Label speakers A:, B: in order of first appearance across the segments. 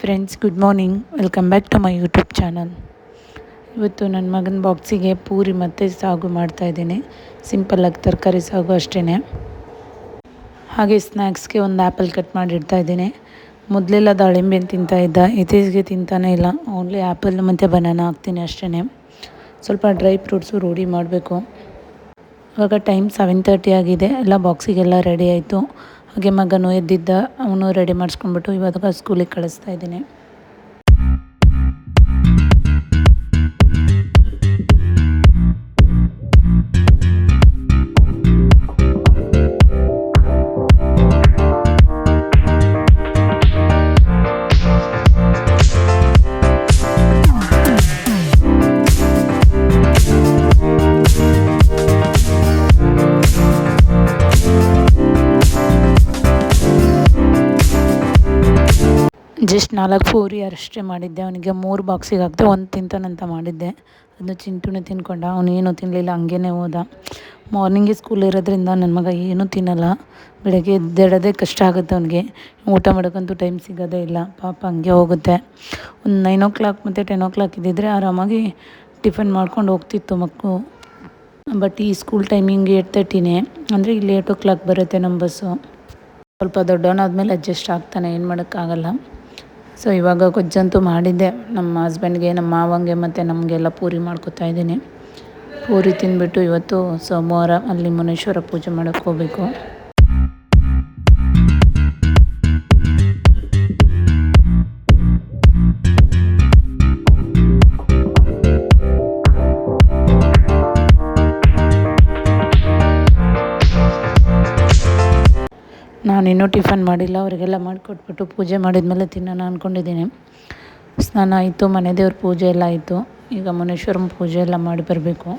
A: Friends good morning welcome back to my YouTube channel ಇವತ್ತು ನನ್ನ ಮಗನ ಬಾಕ್ಸಿಗೆ ಪೂರಿ ಮತ್ತು ಸಾಗು ಮಾಡ್ತಾಯಿದ್ದೀನಿ ಸಿಂಪಲ್ಲಾಗಿ ತರಕಾರಿ ಸಾಗು ಅಷ್ಟೇ ಹಾಗೆ ಸ್ನ್ಯಾಕ್ಸ್ಗೆ ಒಂದು ಆ್ಯಪಲ್ ಕಟ್ ಮಾಡಿ ಇಡ್ತಾಯಿದ್ದೀನಿ ಮೊದಲೆಲ್ಲ ದಾಳಿಂಬೆ ತಿಂತಾ ಇದ್ದ, ಇತ್ತೀಚೆಗೆ ತಿಂತಾನೇ ಇಲ್ಲ. ಓನ್ಲಿ ಆ್ಯಪಲ್ ಮತ್ತು ಬನಾನ ಹಾಕ್ತೀನಿ ಅಷ್ಟೇ ಸ್ವಲ್ಪ ಡ್ರೈ ಫ್ರೂಟ್ಸು ರೂಢಿ ಮಾಡಬೇಕು. ಇವಾಗ ಟೈಮ್ ಸೆವೆನ್ ತರ್ಟಿ ಆಗಿದೆ. ಎಲ್ಲ ಬಾಕ್ಸಿಗೆಲ್ಲ ರೆಡಿ ಆಯಿತು. ಹಾಗೆ ಮಗನು ಎದ್ದಿದ್ದ ಅವನು ರೆಡಿ ಮಾಡಿಸ್ಕೊಂಡ್ಬಿಟ್ಟು ಇವಾಗ ಸ್ಕೂಲಿಗೆ ಕಳಿಸ್ತಾ ಇದ್ದೀನಿ. ಜಸ್ಟ್ ನಾಲ್ಕು ಪೂರಿ ಅಷ್ಟೇ ಮಾಡಿದ್ದೆ. ಅವನಿಗೆ ಮೂರು ಬಾಕ್ಸಿಗೆ ಹಾಕಿದೆ ಒಂದು ತಿಂತಾನಂತ ಮಾಡಿದ್ದೆ. ಅದನ್ನು ಚಿಂಟುನೇ ತಿನ್ಕೊಂಡ. ಅವನೇನು ತಿನ್ನಲಿಲ್ಲ ಹಂಗೇ ಹೋದ. ಮಾರ್ನಿಂಗೇ ಸ್ಕೂಲ್ ಇರೋದ್ರಿಂದ ನನ್ನ ಮಗ ಏನೂ ತಿನ್ನಲ್ಲ. ಬೆಳಗ್ಗೆ ಎದ್ದೇಳೋದೇ ಕಷ್ಟ ಆಗುತ್ತೆ ಅವನಿಗೆ. ಊಟ ಮಾಡೋಕ್ಕಂತೂ ಟೈಮ್ ಸಿಗೋದೇ ಇಲ್ಲ. ಪಾಪ ಹಂಗೆ ಹೋಗುತ್ತೆ. ಒಂದು ನೈನ್ ಓ ಕ್ಲಾಕ್ ಮತ್ತು ಟೆನ್ ಓ ಕ್ಲಾಕ್ ಇದ್ದಿದ್ದರೆ ಆರಾಮಾಗಿ ಟಿಫನ್ ಮಾಡ್ಕೊಂಡು ಹೋಗ್ತಿತ್ತು ಮಕ್ಕಳು ಬಟ್ ಈ ಸ್ಕೂಲ್ ಟೈಮಿಂಗ್ ಏಟ್ ತರ್ಟಿನೇ ಅಂದರೆ ಇಲ್ಲಿ ಏಟ್ ಓ ಕ್ಲಾಕ್ ಬರುತ್ತೆ ನಮ್ಮ ಬಸ್ಸು ಸ್ವಲ್ಪ ದೊಡ್ಡವನಾದ್ಮೇಲೆ ಅಡ್ಜಸ್ಟ್ ಆಗ್ತಾನೆ. ಏನು ಮಾಡೋಕ್ಕಾಗಲ್ಲ. ಸೊ ಇವಾಗ ಗೊಜ್ಜಂತೂ ಮಾಡಿದ್ದೆ. ನಮ್ಮ ಹಸ್ಬೆಂಡ್ಗೆ ನಮ್ಮ ಮಾವಂಗೆ ಮತ್ತು ನಮಗೆಲ್ಲ ಪೂರಿ ಮಾಡ್ಕೊತಾ ಇದ್ದೀನಿ. ಪೂರಿ ತಿಂದ್ಬಿಟ್ಟು ಇವತ್ತು ಸೋಮವಾರ ಅಲ್ಲಿ ಮುನೇಶ್ವರ ಪೂಜೆ ಮಾಡೋಕ್ಕೆ ಹೋಗಬೇಕು. ನಾನಿನ್ನೂ ಟಿಫನ್ ಮಾಡಿಲ್ಲ, ಅವರಿಗೆಲ್ಲ ಮಾಡಿಕೊಟ್ಬಿಟ್ಟು ಪೂಜೆ ಮಾಡಿದ್ಮೇಲೆ ತಿನ್ನೋಣ ಅಂದ್ಕೊಂಡಿದ್ದೀನಿ ಸ್ನಾನ ಆಯಿತು, ಮನೆ ದೇವ್ರ ಪೂಜೆ ಎಲ್ಲ ಆಯಿತು. ಈಗ ಮುನೇಶ್ವರನ ಪೂಜೆ ಎಲ್ಲ ಮಾಡಿ ಬರಬೇಕು.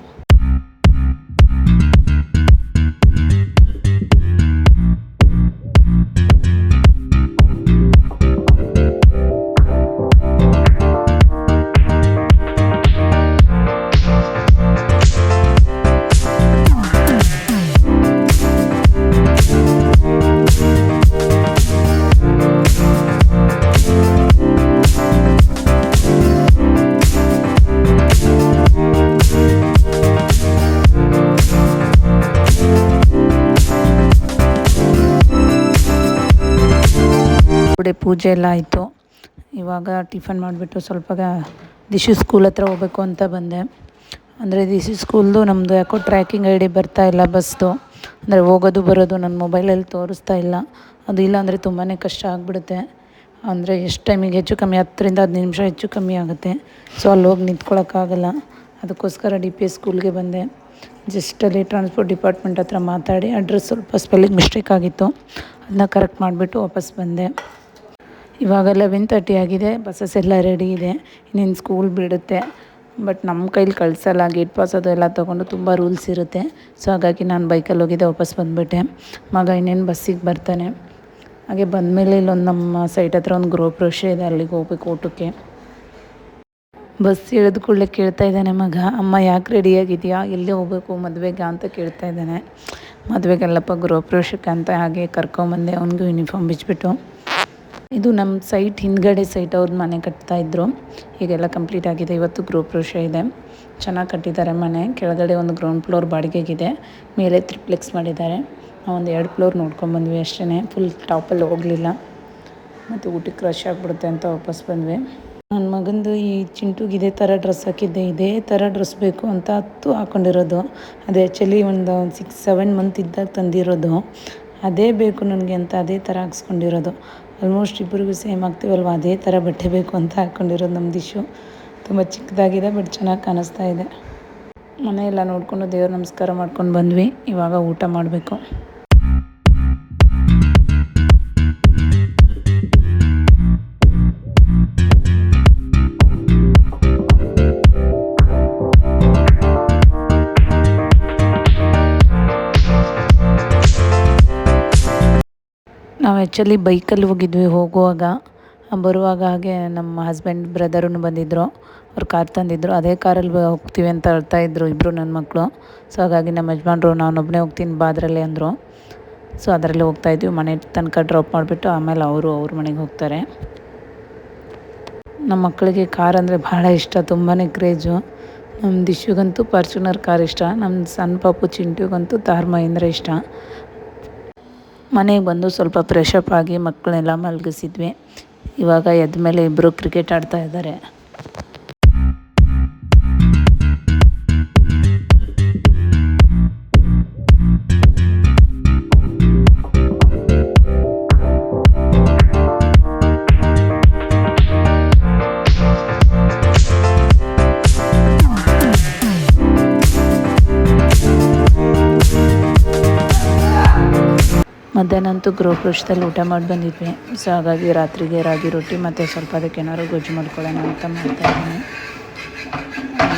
A: ಪೂಜೆ ಎಲ್ಲ ಆಯಿತು. ಇವಾಗ ಟಿಫನ್ ಮಾಡಿಬಿಟ್ಟು ಸ್ವಲ್ಪ ದಿಶು ಸ್ಕೂಲ್ ಹತ್ರ ಹೋಗ್ಬೇಕು ಅಂತ ಬಂದೆ. ಅಂದರೆ ದಿಶು ಸ್ಕೂಲ್ದು ನಮ್ಮದು ಯಾಕೋ ಟ್ರ್ಯಾಕಿಂಗ್ ಐ ಡಿ ಬರ್ತಾ ಇಲ್ಲ ಬಸ್ದು. ಅಂದರೆ ಹೋಗೋದು ಬರೋದು ನನ್ನ ಮೊಬೈಲಲ್ಲಿ ತೋರಿಸ್ತಾ ಇಲ್ಲ. ಅದು ಇಲ್ಲ ಅಂದರೆ ತುಂಬಾ ಕಷ್ಟ ಆಗಿಬಿಡುತ್ತೆ. ಅಂದರೆ ಎಷ್ಟು ಟೈಮಿಗೆ ಹೆಚ್ಚು ಕಮ್ಮಿ, ಹತ್ತರಿಂದ ಹದಿನೈದು ನಿಮಿಷ ಹೆಚ್ಚು ಕಮ್ಮಿ ಆಗುತ್ತೆ. ಸೊ ಅಲ್ಲಿ ಹೋಗಿ ನಿಂತ್ಕೊಳ್ಳೋಕ್ಕಾಗಲ್ಲ ಅದಕ್ಕೋಸ್ಕರ ಡಿ ಪಿ ಎಸ್ ಸ್ಕೂಲ್ಗೆ ಬಂದೆ. ಜಸ್ಟಲ್ಲಿ ಟ್ರಾನ್ಸ್ಪೋರ್ಟ್ ಡಿಪಾರ್ಟ್ಮೆಂಟ್ ಹತ್ರ ಮಾತಾಡಿ ಅಡ್ರೆಸ್ ಸ್ವಲ್ಪ ಸ್ಪೆಲ್ಲಿಂಗ್ ಮಿಸ್ಟೇಕ್ ಆಗಿತ್ತು. ಅದನ್ನ ಕರೆಕ್ಟ್ ಮಾಡಿಬಿಟ್ಟು ವಾಪಸ್ ಬಂದೆ. ಇವಾಗ ಲೆವೆನ್ ತರ್ಟಿ ಆಗಿದೆ ಬಸ್ಸಸ್ ಎಲ್ಲ ರೆಡಿ ಇದೆ. ಇನ್ನೇನು ಸ್ಕೂಲ್ ಬಿಡುತ್ತೆ. ಬಟ್ ನಮ್ಮ ಕೈಲಿ ಕಳಿಸಲ್ಲ ಗೇಟ್ ಪಾಸ್ ಅದು ಎಲ್ಲ ತೊಗೊಂಡು ತುಂಬ ರೂಲ್ಸ್ ಇರುತ್ತೆ. ಸೊ ಹಾಗಾಗಿ ನಾನು ಬೈಕಲ್ಲಿ ಹೋಗಿದ್ದೆ, ವಾಪಸ್ ಬಂದುಬಿಟ್ಟೆ. ಮಗ ಇನ್ನೇನು ಬಸ್ಸಿಗೆ ಬರ್ತಾನೆ. ಹಾಗೆ ಬಂದಮೇಲೆ ಇಲ್ಲೊಂದು ನಮ್ಮ ಸೈಟ್ ಹತ್ರ ಒಂದು ಗೃಹಪ್ರವೇಶ ಇದೆ, ಅಲ್ಲಿಗೆ ಹೋಗ್ಬೇಕು ಊಟಕ್ಕೆ ಬಸ್ ಇಳಿದ ಕೂಡಲೇ ಕೇಳ್ತಾ ಇದ್ದಾನೆ ಮಗ, ಅಮ್ಮ ಯಾಕೆ ರೆಡಿಯಾಗಿದೆಯಾ ಎಲ್ಲಿ ಹೋಗ್ಬೇಕು? ಮದುವೆಗೆ? ಅಂತ ಕೇಳ್ತಾ ಇದ್ದಾನೆ. ಮದುವೆಗೆಲ್ಲಪ್ಪ ಗೃಹ ಪ್ರವೇಶಕ್ಕೆ ಅಂತ ಹಾಗೆ ಕರ್ಕೊಂಬಂದೆ, ಅವನಿಗೂ ಯೂನಿಫಾರ್ಮ್ ಬಿಚ್ಚಿಬಿಟ್ಟು ಇದು ನಮ್ಮ ಸೈಟ್ ಹಿಂದ್ಗಡೆ ಸೈಟ್ ಅವ್ರದ್ದು ಮನೆ ಕಟ್ತಾಯಿದ್ರು ಈಗೆಲ್ಲ ಕಂಪ್ಲೀಟ್ ಆಗಿದೆ. ಇವತ್ತು ಗೃಹ ಪ್ರವೇಶ ಇದೆ. ಚೆನ್ನಾಗಿ ಕಟ್ಟಿದ್ದಾರೆ ಮನೆ. ಕೆಳಗಡೆ ಒಂದು ಗ್ರೌಂಡ್ ಫ್ಲೋರ್ ಬಾಡಿಗೆಗಿದೆ. ಮೇಲೆ ತ್ರಿಪ್ಲೆಕ್ಸ್ ಮಾಡಿದ್ದಾರೆ. ಒಂದು ಎರಡು ಫ್ಲೋರ್ ನೋಡ್ಕೊಂಬಂದ್ವಿ ಅಷ್ಟೇ ಫುಲ್ ಟಾಪಲ್ಲಿ ಹೋಗಲಿಲ್ಲ. ಮತ್ತು ಊಟಕ್ಕೆ ರಶ್ ಆಗಿಬಿಡುತ್ತೆ ಅಂತ ವಾಪಸ್ ಬಂದ್ವಿ. ನನ್ನ ಮಗಂದು ಈ ಚಿಂಟುಗೆ ಇದೇ ಥರ ಡ್ರೆಸ್ ಹಾಕಿದ್ದೆ. ಇದೇ ಥರ ಡ್ರೆಸ್ ಬೇಕು ಅಂತ ಹತ್ತು ಹಾಕ್ಕೊಂಡಿರೋದು ಅದು ಆ್ಯಕ್ಚುಲಿ ಒಂದು ಸಿಕ್ಸ್ ಸೆವೆನ್ ಮಂತ್ ಇದ್ದಾಗ ತಂದಿರೋದು. ಅದೇ ಬೇಕು ನನಗೆ ಅಂತ ಅದೇ ಥರ ಹಾಕ್ಸ್ಕೊಂಡಿರೋದು. ಆಲ್ಮೋಸ್ಟ್ ಇಬ್ಬರಿಗೂ ಸೇಮ್ ಆಗ್ತೀವಲ್ವ? ಅದೇ ಥರ ಬಟ್ಟೆ ಬೇಕು ಅಂತ ಹಾಕ್ಕೊಂಡಿರೋದು ನಮ್ಮ ದಿಶು ತುಂಬ ಚಿಕ್ಕದಾಗಿದೆ ಬಟ್ ಚೆನ್ನಾಗಿ ಕಾಣಿಸ್ತಾ ಇದೆ. ಮನೆಯೆಲ್ಲ ನೋಡಿಕೊಂಡು ದೇವ್ರ ನಮಸ್ಕಾರ ಮಾಡ್ಕೊಂಡು ಬಂದ್ವಿ. ಇವಾಗ ಊಟ ಮಾಡಬೇಕು. ನಾವು ಆ್ಯಕ್ಚುಲಿ ಬೈಕಲ್ಲಿ ಹೋಗಿದ್ವಿ, ಹೋಗುವಾಗ. ಬರುವಾಗ ಹಾಗೆ ನಮ್ಮ ಹಸ್ಬೆಂಡ್ ಬ್ರದರೂ ಬಂದಿದ್ದರು ಅವ್ರು ಕಾರ್ ತಂದಿದ್ದರು ಅದೇ ಕಾರಲ್ಲಿ ಹೋಗ್ತೀವಿ ಅಂತ ಹೇಳ್ತಾ ಇದ್ದರು ಇಬ್ಬರು ನನ್ನ ಮಕ್ಕಳು ಸೊ ಹಾಗಾಗಿ ನಮ್ಮ ಯಜಮಾನ್ರು ನಾನೊಬ್ಬನೇ ಹೋಗ್ತೀನಿ ಬಾ ಅದರಲ್ಲೇ ಅಂದರು. ಸೊ ಅದರಲ್ಲಿ ಹೋಗ್ತಾಯಿದ್ವಿ ಮನೆ ತನಕ ಡ್ರಾಪ್ ಮಾಡಿಬಿಟ್ಟು ಆಮೇಲೆ ಅವರು ಅವ್ರ ಮನೆಗೆ ಹೋಗ್ತಾರೆ. ನಮ್ಮ ಮಕ್ಕಳಿಗೆ ಕಾರ್ ಅಂದರೆ ಭಾಳ ಇಷ್ಟ. ತುಂಬಾ ಕ್ರೇಜು ನಮ್ಮ ದಿಶುಗಂತೂ ಫಾರ್ಚುನರ್ ಕಾರ್ ಇಷ್ಟ. ನಮ್ಮ ಸಣ್ಣ ಪಾಪು ಚಿಂಟುಗಂತೂ ತಾರ್ ಮಹೇಂದ್ರ ಇಷ್ಟ. ಮನೆಗೆ ಬಂದು ಸ್ವಲ್ಪ ಫ್ರೆಶಪ್ ಆಗಿ ಮಕ್ಕಳನ್ನೆಲ್ಲ ಮಲಗಿಸಿದ್ವಿ. ಇವಾಗ ಎದ್ದ ಮೇಲೆ ಇಬ್ಬರು ಕ್ರಿಕೆಟ್ ಆಡ್ತಾ ಇದ್ದಾರೆ. ಮಧ್ಯಾಹ್ನ ಅಂತೂ ಊಟ ಮಾಡಿ ಬಂದಿದ್ವಿ. ಸೊ ಹಾಗಾಗಿ ರಾತ್ರಿಗೆ ರಾಗಿ ರೊಟ್ಟಿ ಮತ್ತು ಸ್ವಲ್ಪ ಅದಕ್ಕೆ ಏನಾದ್ರು ಗೊಜ್ಜು ಮಾಡ್ಕೊಳ್ಳೋಣ ಅಂತ ಮಾಡ್ತಾ ಇದ್ದೀನಿ.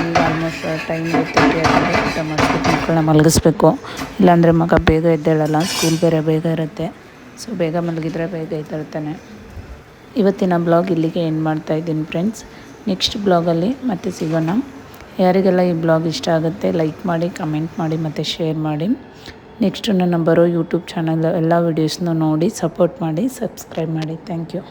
A: ಈಗ ಆಲ್ಮೋಸ್ಟ್ ಟೈಮ್ ಗೊತ್ತೈತಿ ಯಾಕಂದರೆ ಊಟ ಮಾಡಿಸ್ಬೇಕು. ಮಕ್ಕಳನ್ನ ಮಲಗಿಸ್ಬೇಕು. ಇಲ್ಲಾಂದರೆ ಮಗ ಬೇಗ ಎದ್ದೇಳಲ್ಲ. ಸ್ಕೂಲ್ ಬೇರೆ ಬೇಗ ಇರುತ್ತೆ. ಸೊ ಬೇಗ ಮಲಗಿದ್ರೆ ಬೇಗ ಎದ್ದೇಳ್ತಾನೆ. ಇವತ್ತಿನ ಬ್ಲಾಗ್ ಇಲ್ಲಿಗೆ ಏನು ಮಾಡ್ತಾ ಇದ್ದೀನಿ ಫ್ರೆಂಡ್ಸ್ ನೆಕ್ಸ್ಟ್ ಬ್ಲಾಗಲ್ಲಿ ಮತ್ತೆ ಸಿಗೋಣ. ಯಾರಿಗೆಲ್ಲ ಈ ಬ್ಲಾಗ್ ಇಷ್ಟ ಆಗುತ್ತೆ ಲೈಕ್ ಮಾಡಿ ಕಮೆಂಟ್ ಮಾಡಿ ಮತ್ತು ಶೇರ್ ಮಾಡಿ. ನೆಕ್ಸ್ಟು ನನ್ನ ಬರೋ ಯೂಟ್ಯೂಬ್ ಚಾನಲ್ ಎಲ್ಲ ವೀಡಿಯೋಸ್ನ ನೋಡಿ ಸಪೋರ್ಟ್ ಮಾಡಿ ಸಬ್ಸ್ಕ್ರೈಬ್ ಮಾಡಿ. Thank you